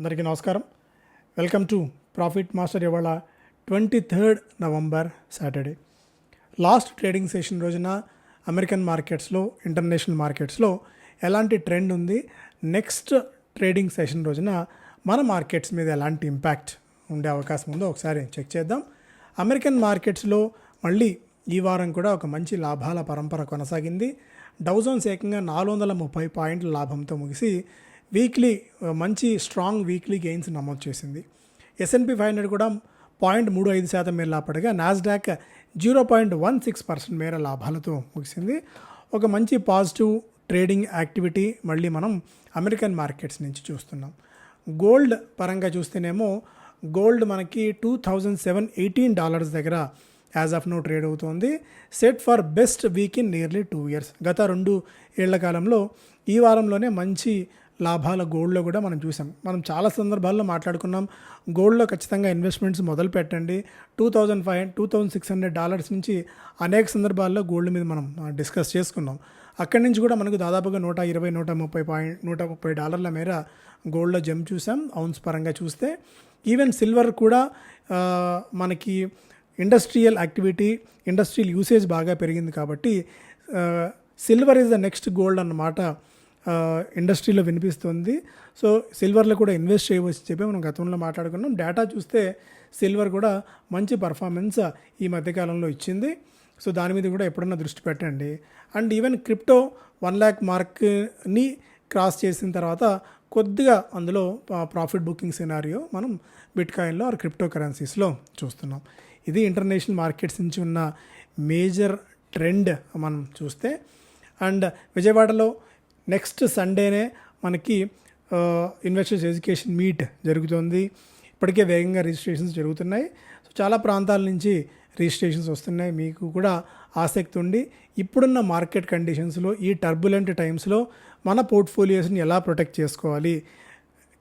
అందరికీ నమస్కారం. Welcome to profit master ఇవాళ twenty third November Saturday. Last trading session రోజున అమెరికన్ మార్కెట్స్లో ఇంటర్నేషనల్ మార్కెట్స్లో ఎలాంటి ట్రెండ్ ఉంది? నెక్స్ట్ ట్రేడింగ్ సెషన్ రోజున మన మార్కెట్స్ మీద ఎలాంటి ఇంపాక్ట్ ఉండే అవకాశం ఉందో ఒకసారి చెక్ చేద్దాం. అమెరికన్ మార్కెట్స్లో మళ్ళీ ఈ వారం కూడా ఒక మంచి లాభాల పరంపర కొనసాగింది. డౌజన్స్ ఏకంగా నాలుగు వందల ముప్పై పాయింట్ల లాభంతో ముగిసి వీక్లీ మంచి స్ట్రాంగ్ వీక్లీ గెయిన్స్ నమోదు చేసింది. S and P five hundred కూడా పాయింట్ మూడు ఐదు శాతం మేర లాపడగా Nasdaq zero point one six percent మేర లాభాలతో ముగిసింది. ఒక మంచి పాజిటివ్ ట్రేడింగ్ యాక్టివిటీ మళ్ళీ మనం అమెరికన్ మార్కెట్స్ నుంచి చూస్తున్నాం. గోల్డ్ పరంగా చూస్తేనేమో గోల్డ్ మనకి two thousand seven eighteen dollars దగ్గర యాజ్ ఆఫ్ నో ట్రేడ్ అవుతోంది. Set for best week in nearly two years గత రెండు ఏళ్ళ కాలంలో ఈ వారంలోనే మంచి లాభాల గోల్డ్లో కూడా మనం చూసాం. మనం చాలా సందర్భాల్లో మాట్లాడుకున్నాం. గోల్డ్లో ఖచ్చితంగా ఇన్వెస్ట్మెంట్స్ మొదలు పెట్టండి. Two thousand five two thousand six hundred dollars నుంచి అనేక సందర్భాల్లో గోల్డ్ మీద మనం డిస్కస్ చేసుకున్నాం. అక్కడి నుంచి కూడా మనకు దాదాపుగా నూట ఇరవై నూట ముప్పై పాయింట్ నూట ముప్పై డాలర్ల మేర గోల్డ్లో జంప్ చూసాం. అవున్స్ పరంగా చూస్తే ఈవెన్ సిల్వర్ కూడా మనకి ఇండస్ట్రియల్ యాక్టివిటీ ఇండస్ట్రియల్ యూసేజ్ బాగా పెరిగింది కాబట్టి silver is the next gold అన్నమాట. ఇండస్ట్రీలో వినిపిస్తుంది. సో సిల్వర్లో కూడా ఇన్వెస్ట్ చేయవచ్చు చెప్పి మనం గతంలో మాట్లాడుకున్నాం. డేటా చూస్తే సిల్వర్ కూడా మంచి పర్ఫార్మెన్స్ ఈ మధ్యకాలంలో ఇచ్చింది. సో దాని మీద కూడా ఎప్పుడన్నా దృష్టి పెట్టండి. And even crypto one lakh మార్క్ని cross చేసిన తర్వాత కొద్దిగా అందులో ప్రాఫిట్ బుకింగ్ సినారియో మనం బిట్ కాయిన్లో ఆర్ క్రిప్టో కరెన్సీస్లో చూస్తున్నాం. ఇది ఇంటర్నేషనల్ మార్కెట్స్ నుంచి ఉన్న మేజర్ ట్రెండ్ మనం చూస్తే. అండ్ విజయవాడలో నెక్స్ట్ సండేనే మనకి ఇన్వెస్టర్స్ ఎడ్యుకేషన్ మీట్ జరుగుతుంది. ఇప్పటికే వేగంగా రిజిస్ట్రేషన్స్ జరుగుతున్నాయి. సో చాలా ప్రాంతాల నుంచి రిజిస్ట్రేషన్స్ వస్తున్నాయి. మీకు కూడా ఆసక్తి ఉండి ఇప్పుడున్న మార్కెట్ కండిషన్స్లో ఈ టర్బులెంట్ టైమ్స్లో మన పోర్ట్ఫోలియోస్ని ఎలా ప్రొటెక్ట్ చేసుకోవాలి?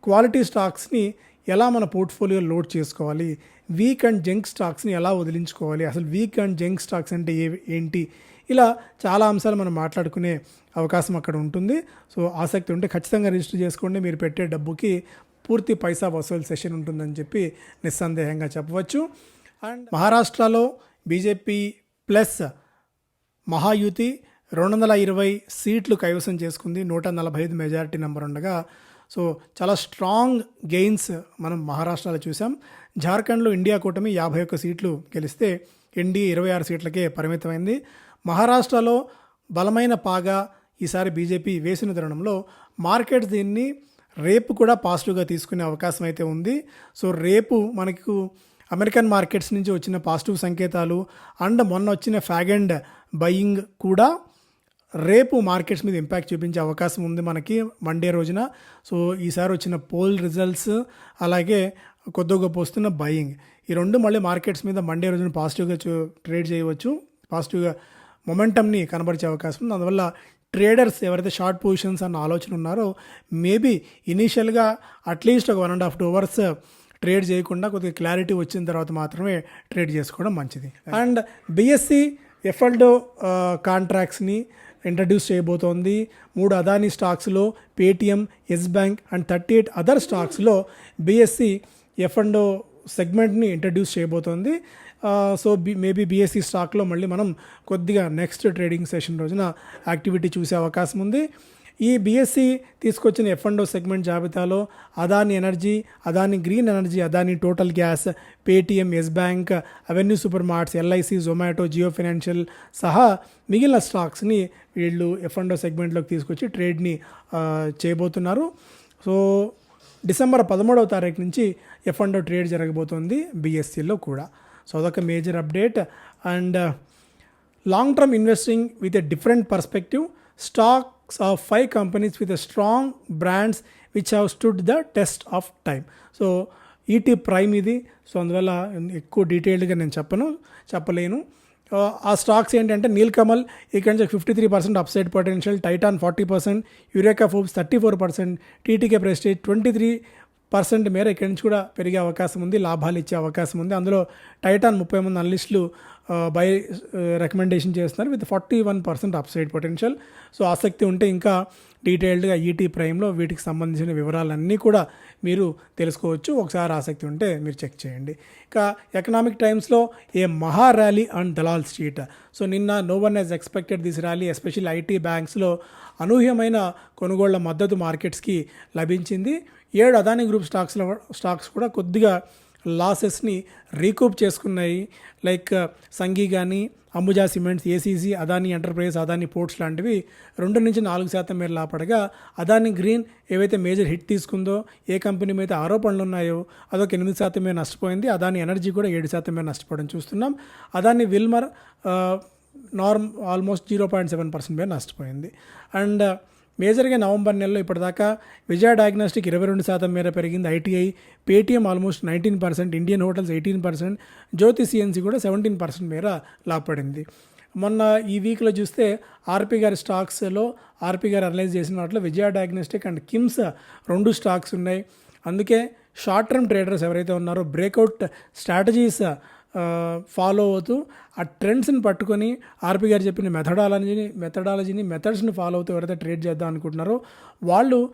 క్వాలిటీ స్టాక్స్ని ఎలా మన పోర్ట్ఫోలియో లోడ్ చేసుకోవాలి? వీక్ అండ్ జంక్ స్టాక్స్ని ఎలా వదిలించుకోవాలి? అసలు వీక్ అండ్ జంక్ స్టాక్స్ అంటే ఏ ఏంటి? ఇలా చాలా అంశాలు మనం మాట్లాడుకునే అవకాశం అక్కడ ఉంటుంది. సో ఆసక్తి ఉంటే ఖచ్చితంగా రిజిస్టర్ చేసుకోండి. మీరు పెట్టే డబ్బుకి పూర్తి పైసా వసూలు సెషన్ ఉంటుందని చెప్పి నిస్సందేహంగా చెప్పవచ్చు. అండ్ మహారాష్ట్రలో బీజేపీ ప్లస్ మహాయుతి రెండు వందల ఇరవై సీట్లు కైవసం చేసుకుంది. నూట నలభై ఐదు మెజారిటీ నెంబర్ ఉండగా సో చాలా స్ట్రాంగ్ గెయిన్స్ మనం మహారాష్ట్రలో చూసాం జార్ఖండ్లో ఇండియా కూటమి యాభై ఒక్క సీట్లు గెలిస్తే ఎన్డీఏ ఇరవై ఆరు సీట్లకే పరిమితమైంది. మహారాష్ట్రలో బలమైన పాగా ఈసారి బీజేపీ వేసిన తరుణంలో మార్కెట్ దీన్ని రేపు కూడా పాజిటివ్గా తీసుకునే అవకాశం అయితే ఉంది. సో రేపు మనకు అమెరికన్ మార్కెట్స్ నుంచి వచ్చిన పాజిటివ్ సంకేతాలు అండ్ మొన్న వచ్చిన ఫ్యాగ్ అండ్ బయింగ్ కూడా రేపు మార్కెట్స్ మీద ఇంపాక్ట్ చూపించే అవకాశం ఉంది మనకి మండే రోజున. సో ఈసారి వచ్చిన పోల్ రిజల్ట్స్ అలాగే కొద్ది గొప్ప వస్తున్న బయింగ్. ఈ రెండు మళ్ళీ మార్కెట్స్ మీద మండే రోజున పాజిటివ్గా ట్రేడ్ చేయవచ్చు. పాజిటివ్గా మొమెంటమ్ని కనబరిచే అవకాశం ఉంది. అందువల్ల ట్రేడర్స్ ఎవరైతే షార్ట్ పొజిషన్స్ అన్న ఆలోచన ఉన్నారో మేబీ ఇనీషియల్గా అట్లీస్ట్ ఒక one and half two hours trade చేయకుండా కొద్దిగా క్లారిటీ వచ్చిన తర్వాత మాత్రమే ట్రేడ్ చేసుకోవడం మంచిది. అండ్ బిఎస్సి ఎఫ్ఎల్డో కాంట్రాక్ట్స్ని ఇంట్రడ్యూస్ చేయబోతోంది. మూడు అదానీ స్టాక్స్లో Paytm Yes Bank and thirty eight other స్టాక్స్లో బిఎస్సి ఎఫ్ అండ్ సెగ్మెంట్ని ఇంట్రడ్యూస్ చేయబోతోంది. సో బి మేబీ బీఎస్సీ స్టాక్లో మళ్ళీ మనం కొద్దిగా నెక్స్ట్ ట్రేడింగ్ సెషన్ రోజున యాక్టివిటీ చూసే అవకాశం ఉంది. ఈ బీఎస్సీ తీసుకొచ్చిన ఎఫ్ అండ్ సెగ్మెంట్ జాబితాలో Adani Energy Adani Green Energy Adani Total Gas Paytm Yes Bank Avenue Super Marts LIC Zomato Jio Financial సహా మిగిలిన స్టాక్స్ని వీళ్ళు ఎఫ్ అండ్ సెగ్మెంట్లోకి తీసుకొచ్చి ట్రేడ్ని చేయబోతున్నారు. సో డిసెంబర్ పదమూడవ తారీఖు నుంచి ఎఫ్ అండ్ ట్రేడ్ జరగబోతోంది బీఎస్సీలో కూడా. సో అదొక major update. And long term investing with a different perspective stock of five companies with a strong brands which have stood the test of time so ET Prime ఇది. So అందువల్ల ఎక్కువ డీటెయిల్డ్గా నేను చెప్పను చెప్పలేను. ఆ, ఆ స్టాక్స్ ఏంటంటే నీల్కమల్ ఇక్కడ నుంచి fifty three percent upside potential Titan forty percent Eureka Forbes thirty four percent TTK Prestige twenty three percent మేర ఇక్కడి నుంచి కూడా పెరిగే అవకాశం ఉంది లాభాలు ఇచ్చే అవకాశం ఉంది. అందులో టైటాన్ ముప్పై మంది అనలిస్టులు బై రికమెండేషన్ చేస్తున్నారు with forty one percent upside potential so ఆసక్తి ఉంటే ఇంకా డీటెయిల్డ్గా ఈటీ ప్రైమ్లో వీటికి సంబంధించిన వివరాలన్నీ కూడా మీరు తెలుసుకోవచ్చు. ఒకసారి ఆసక్తి ఉంటే మీరు చెక్ చేయండి. ఇక ఎకనామిక్ టైమ్స్లో ఏ మహా rally and Dalal Street so నిన్న no one has expected this rally especially IT బ్యాంక్స్లో అనూహ్యమైన కొనుగోళ్ళ మద్దతు మార్కెట్స్కి లభించింది. ఏడు అదానీ గ్రూప్ స్టాక్స్లో స్టాక్స్ కూడా కొద్దిగా లాసెస్ని రీకూప్ చేసుకున్నాయి. లైక్ సంఘీ కానీ Ambuja Cements ACC Adani Enterprise Adani Ports లాంటివి రెండు నుంచి నాలుగు శాతం మేర లాపడగా అదానీ గ్రీన్ ఏవైతే మేజర్ హిట్ తీసుకుందో ఏ కంపెనీ మీద ఆరోపణలు ఉన్నాయో అదొక ఎనిమిది శాతం మీద నష్టపోయింది. అదానీ ఎనర్జీ కూడా ఏడు శాతం మీద నష్టపోవడం చూస్తున్నాం. Adani Wilmar norm almost zero point seven percent మీద నష్టపోయింది. అండ్ మేజర్గా నవంబర్ నెలలో ఇప్పటిదాకా విజయ డయాగ్నోస్టిక్ ఇరవై రెండు శాతం మేర పెరిగింది ITI Paytm almost nineteen percent Indian Hotels eighteen percent Jyoti CNC కూడా సెవెంటీన్ పర్సెంట్ మేర లాభపడింది మొన్న ఈ వీక్లో చూస్తే ఆర్పి గారి స్టాక్స్లో ఆర్పి గారు అనలైజ్ చేసిన వాటిలో విజయ డయాగ్నోస్టిక్ అండ్ కిమ్స్ రెండు స్టాక్స్ ఉన్నాయి. అందుకే షార్ట్ టర్మ్ ట్రేడర్స్ ఎవరైతే ఉన్నారో బ్రేక్అవుట్ స్ట్రాటజీస్ ఫాలో అవుతూ ఆ ట్రెండ్స్ని పట్టుకొని ఆర్పి గారు చెప్పిన మెథడాలజీని మెథడాలజీని మెథడ్స్ని ఫాలో అవుతూ ఎవరైతే ట్రేడ్ చేద్దాం అనుకుంటున్నారో వాళ్ళు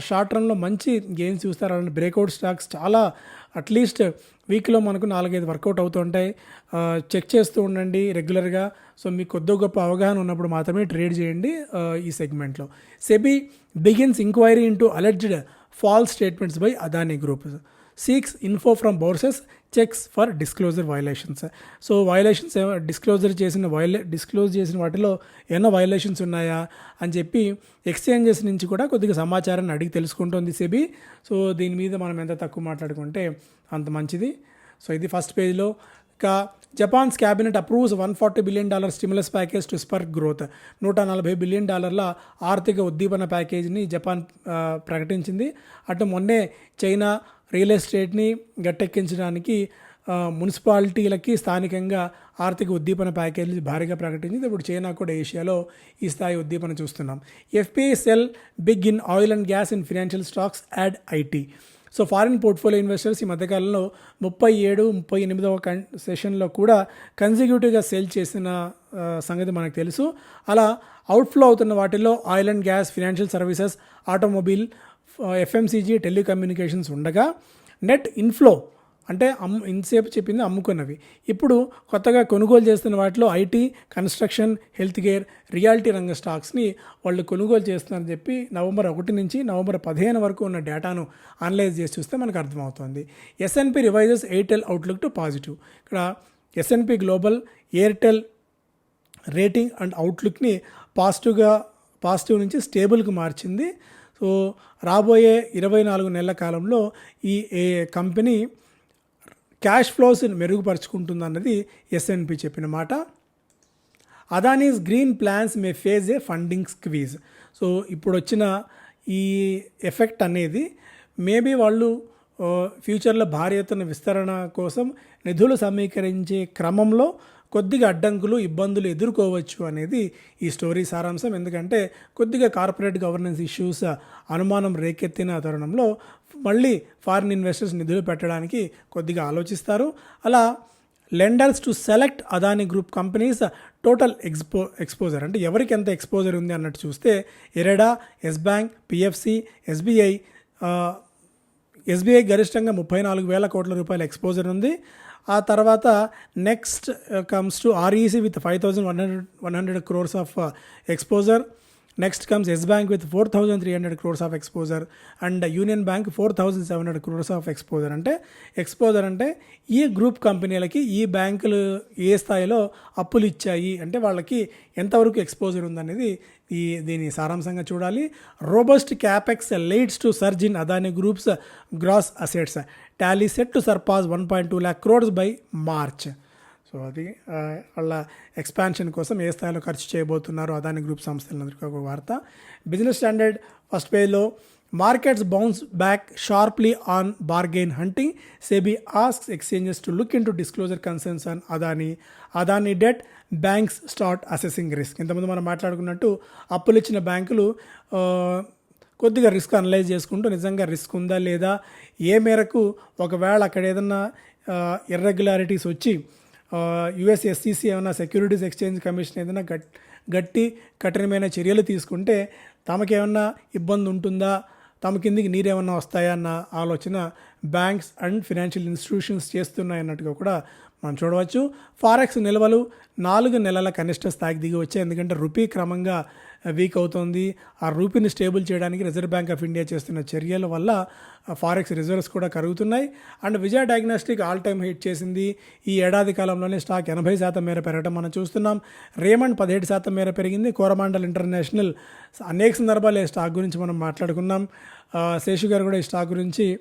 షార్ట్ రన్లో మంచి గెయిన్స్ చూస్తారు అలాంటి బ్రేక్అవుట్ స్టాక్స్ చాలా అట్లీస్ట్ వీక్లో మనకు నాలుగైదు వర్కౌట్ అవుతుంటాయి. చెక్ చేస్తూ ఉండండి రెగ్యులర్గా సో మీకు కొద్ది గొప్ప అవగాహన ఉన్నప్పుడు మాత్రమే ట్రేడ్ చేయండి ఈ సెగ్మెంట్లో SEBI begins inquiry into alleged false statements by Adani group seeks info from bourses checks for disclosure violations so violations disclosure చేసిన వైలే డిస్క్లోజ్ చేసిన వాటిలో ఏమైనా వయలేషన్స్ ఉన్నాయా అని చెప్పి ఎక్స్చేంజెస్ నుంచి కూడా కొద్దిగా సమాచారాన్ని అడిగి తెలుసుకుంటుంది సెబీ సో దీని మీద మనం ఎంత తక్కువ మాట్లాడుకుంటే అంత మంచిది. సో ఇది ఫస్ట్ పేజ్లో ఇక Japan's cabinet approves one forty billion dollar stimulus package to spur growth. నూట నలభై బిలియన్ డాలర్ల ఆర్థిక ఉద్దీపన ప్యాకేజీని జపాన్ ప్రకటించింది. అటు మొన్నే చైనా రియల్ ఎస్టేట్ని గట్టెక్కించడానికి మున్సిపాలిటీలకి స్థానికంగా ఆర్థిక ఉద్దీపన ప్యాకేజీ భారీగా ప్రకటించింది. ఇప్పుడు చైనా కూడా ఏషియాలో ఈ స్థాయి ఉద్దీపన చూస్తున్నాం. FPI sell big in oil and gas in financial stocks and IT. So foreign portfolio investors ఈ మధ్యకాలంలో ముప్పై ఏడు ముప్పై ఎనిమిదవ కన్ సెషన్లో కూడా కన్సిక్యూటివ్గా సేల్ చేసిన సంగతి మనకు తెలుసు. అలా అవుట్ఫ్లో అవుతున్న వాటిల్లో oil and gas financial services automobile FMCG telecommunications ఉండగా నెట్ ఇన్ఫ్లో అంటే అమ్ ఇంతసేపు చెప్పింది అమ్ముకున్నవి. ఇప్పుడు కొత్తగా కొనుగోలు చేస్తున్న వాటిలో IT construction health care reality రంగ స్టాక్స్ని వాళ్ళు కొనుగోలు చేస్తున్నారని చెప్పి నవంబర్ ఒకటి నుంచి నవంబర్ పదిహేను వరకు ఉన్న డేటాను అనలైజ్ చేసి చూస్తే మనకు అర్థమవుతుంది. S and P revises Airtel outlook to positive. ఇక్కడ S and P global Airtel rating and అవుట్లుక్ని పాజిటివ్గా పాజిటివ్ నుంచి స్టేబుల్కి మార్చింది. సో రాబోయే ఇరవై నాలుగు నెలల కాలంలో ఈ ఏ కంపెనీ క్యాష్ ఫ్లోస్ని మెరుగుపరుచుకుంటుంది అన్నది ఎస్ఎన్పి చెప్పిన మాట. Adani's green plans may face a funding squeeze so ఇప్పుడు వచ్చిన ఈ ఎఫెక్ట్ అనేది మేబీ వాళ్ళు ఫ్యూచర్లో భారీ ఎత్తున విస్తరణ కోసం నిధులు సమీకరించే క్రమంలో కొద్దిగా అడ్డంకులు ఇబ్బందులు ఎదుర్కోవచ్చు అనేది ఈ స్టోరీ సారాంశం. ఎందుకంటే కొద్దిగా కార్పొరేట్ గవర్నెన్స్ ఇష్యూస్ అనుమానం రేకెత్తిన తరుణంలో మళ్ళీ ఫారిన్ ఇన్వెస్టర్స్ నిధులు పెట్టడానికి కొద్దిగా ఆలోచిస్తారు. అలా lenders to select Adani group companies total expo exposure అంటే ఎవరికి ఎంత ఎక్స్పోజర్ ఉంది అన్నట్టు చూస్తే IREDA Yes Bank PFC SBI SBI గరిష్టంగా ముప్పై నాలుగు వేల కోట్ల రూపాయల ఎక్స్పోజర్ ఉంది. ఆ తర్వాత next comes to REC with five thousand one hundred one hundred crores of exposure next comes Yes Bank with four thousand three hundred crores of exposure and Union Bank four thousand seven hundred crores of exposure అంటే exposure అంటే ఈ group కంపెనీలకి ఈ బ్యాంకులు ఏ స్థాయిలో అప్పులు ఇచ్చాయి అంటే వాళ్ళకి ఎంతవరకు ఎక్స్పోజర్ ఉందనేది ఈ దీని సారాంశంగా చూడాలి. Robust capex leads to surge in Adani group's gross assets tally set to surpass one point two lakh crores by March so అది వాళ్ళ ఎక్స్పాన్షన్ కోసం ఏ స్థాయిలో ఖర్చు చేయబోతున్నారో అదాని గ్రూప్ సంస్థలందరికీ ఒక వార్త. బిజినెస్ స్టాండర్డ్ ఫస్ట్ పేజ్లో markets bounce back sharply on bargain hunting SEBI asks exchanges to look into disclosure concerns on Adani Adani debt banks start assessing risk ఇంతకుముందు మనం మాట్లాడుకున్నట్టు అప్పులు ఇచ్చిన బ్యాంకులు కొద్దిగా రిస్క్ అనలైజ్ చేసుకుంటూ నిజంగా రిస్క్ ఉందా లేదా ఏ మేరకు ఒకవేళ అక్కడ ఏదన్నా ఇర్రెగ్యులారిటీస్ వచ్చి యుఎస్ ఎస్సీసీ ఏమైనా సెక్యూరిటీస్ ఎక్స్చేంజ్ కమిషన్ ఏదైనా గట్ గట్టి కఠినమైన చర్యలు తీసుకుంటే తమకేమన్నా ఇబ్బంది ఉంటుందా తమ కిందికి నీరేమన్నా వస్తాయా అన్న ఆలోచన బ్యాంక్స్ అండ్ ఫినాన్షియల్ ఇన్స్టిట్యూషన్స్ చేస్తున్నాయి అన్నట్టుగా కూడా మనం చూడవచ్చు. ఫారెక్స్ నిల్వలు నాలుగు నెలల కనిష్ట స్థాయికి దిగి వచ్చాయి. ఎందుకంటే రూపీ క్రమంగా వీక్ అవుతోంది. ఆ రూపీని స్టేబుల్ చేయడానికి రిజర్వ్ బ్యాంక్ ఆఫ్ ఇండియా చేస్తున్న చర్యల వల్ల ఫారెక్స్ రిజర్వ్స్ కూడా కరుగుతున్నాయి. And Vijaya Diagnostic all time hit చేసింది. ఈ ఏడాది కాలంలోనే స్టాక్ ఎనభై శాతం మేర పెరగడం మనం చూస్తున్నాం. రేమండ్ పదిహేడు శాతం మేర పెరిగింది. కోరమాండల్ ఇంటర్నేషనల్ అనేక సందర్భాలు ఈ స్టాక్ గురించి మనం మాట్లాడుకున్నాం. శేషు గారు కూడా ఈ స్టాక్ గురించి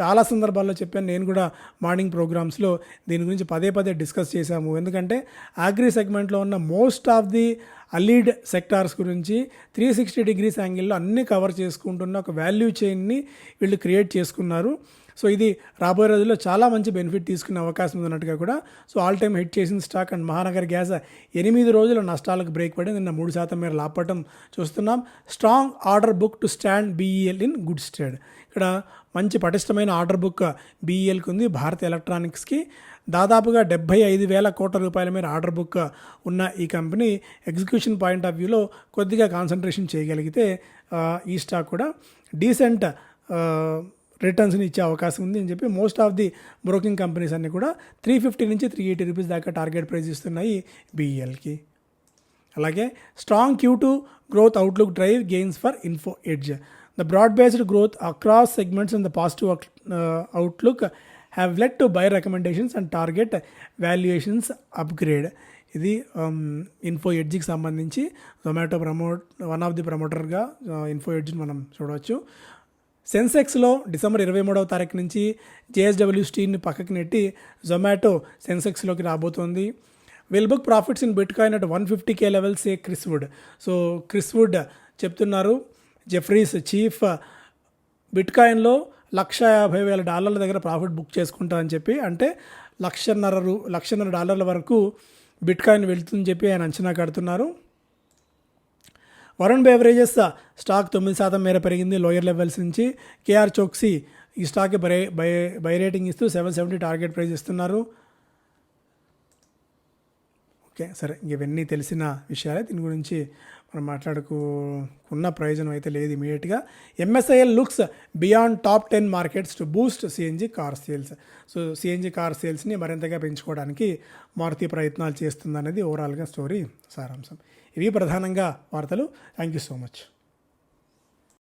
చాలా సందర్భాల్లో చెప్పాను. నేను కూడా మార్నింగ్ ప్రోగ్రామ్స్లో దీని గురించి పదే పదే డిస్కస్ చేశాము. ఎందుకంటే అగ్రి సెగ్మెంట్లో ఉన్న most of the allied sectors గురించి త్రీ సిక్స్టీ డిగ్రీస్ యాంగిల్లో అన్ని కవర్ చేసుకుంటున్న ఒక వాల్యూ చైన్ని వీళ్ళు క్రియేట్ చేసుకున్నారు. సో ఇది రాబోయే రోజుల్లో చాలా మంచి బెనిఫిట్ తీసుకునే అవకాశం ఉన్నట్టుగా కూడా. సో ఆల్ టైమ్ హిట్ చేసిన స్టాక్ అండ్ మహానగర్ గ్యాస్ ఎనిమిది రోజుల నష్టాలకు బ్రేక్ పడి నిన్న మూడు శాతం మేర లాపటం చూస్తున్నాం. Strong order book to stand BEL in good stead. ఇక్కడ మంచి పటిష్టమైన ఆర్డర్ బుక్ బీఈఎల్కి ఉంది. భారత్ ఎలక్ట్రానిక్స్కి. దాదాపుగా డెబ్బై ఐదు వేల కోట్ల రూపాయల మీద ఆర్డర్ బుక్ ఉన్న ఈ కంపెనీ ఎగ్జిక్యూషన్ పాయింట్ ఆఫ్ వ్యూలో కొద్దిగా కాన్సన్ట్రేషన్ చేయగలిగితే ఈ స్టాక్ కూడా డీసెంట్ రిటర్న్స్ని ఇచ్చే అవకాశం ఉంది అని చెప్పి most of the broking companies అన్నీ కూడా త్రీ ఫిఫ్టీ నుంచి త్రీ ఎయిటీ రూపీస్ దాకా టార్గెట్ ప్రైస్ ఇస్తున్నాయి బీఈఎల్కి. అలాగే strong Q two growth outlook drive gains for Info Edge. The broad based growth across segments in the positive outlook have let to buy recommendations and target valuations upgrade ఇది Info ఎడ్జ్కి సంబంధించి Zomato promote one of the ప్రమోటర్గా Info ఎడ్జ్ని మనం చూడవచ్చు. సెన్సెక్స్లో December ఇరవై మూడవ తారీఖు నుంచి జేఎస్డబ్ల్యూ స్టీల్ని పక్కకి నెట్టి జొమాటో సెన్సెక్స్లోకి రాబోతోంది. Will book profits in bitcoin at one fifty K levels A Chris Wood so Chris Wood చెప్తున్నారు. జెఫ్రీస్ చీఫ్ బిట్ కాయిన్లో లక్ష యాభై వేల డాలర్ల దగ్గర ప్రాఫిట్ బుక్ చేసుకుంటారని చెప్పి అంటే లక్షన్నర రూ లక్షన్నర డాలర్ల వరకు బిట్ కాయిన్ వెళ్తుందని చెప్పి ఆయన అంచనా కడుతున్నారు. వరుణ్ బేవరేజెస్ స్టాక్ తొమ్మిది శాతం మేర పెరిగింది లోయర్ లెవెల్స్ నుంచి. కేఆర్ చోక్సీ ఈ stock buy buy buy rating ఇస్తూ సెవెన్ సెవెంటీ టార్గెట్ ప్రైజ్ ఇస్తున్నారు. ఓకే సరే ఇవన్నీ తెలిసిన విషయాలే. దీని గురించి మనం మాట్లాడుకున్న ప్రయోజనం అయితే లేదు ఇమీడియట్గా. MSIL looks beyond top ten markets to boost CNG car sales so CNG car సేల్స్ని మరింతగా పెంచుకోవడానికి మారుతి ప్రయత్నాలు చేస్తుందనేది ఓవరాల్గా స్టోరీ సారాంశం. ఇవి ప్రధానంగా వార్తలు. Thank you so much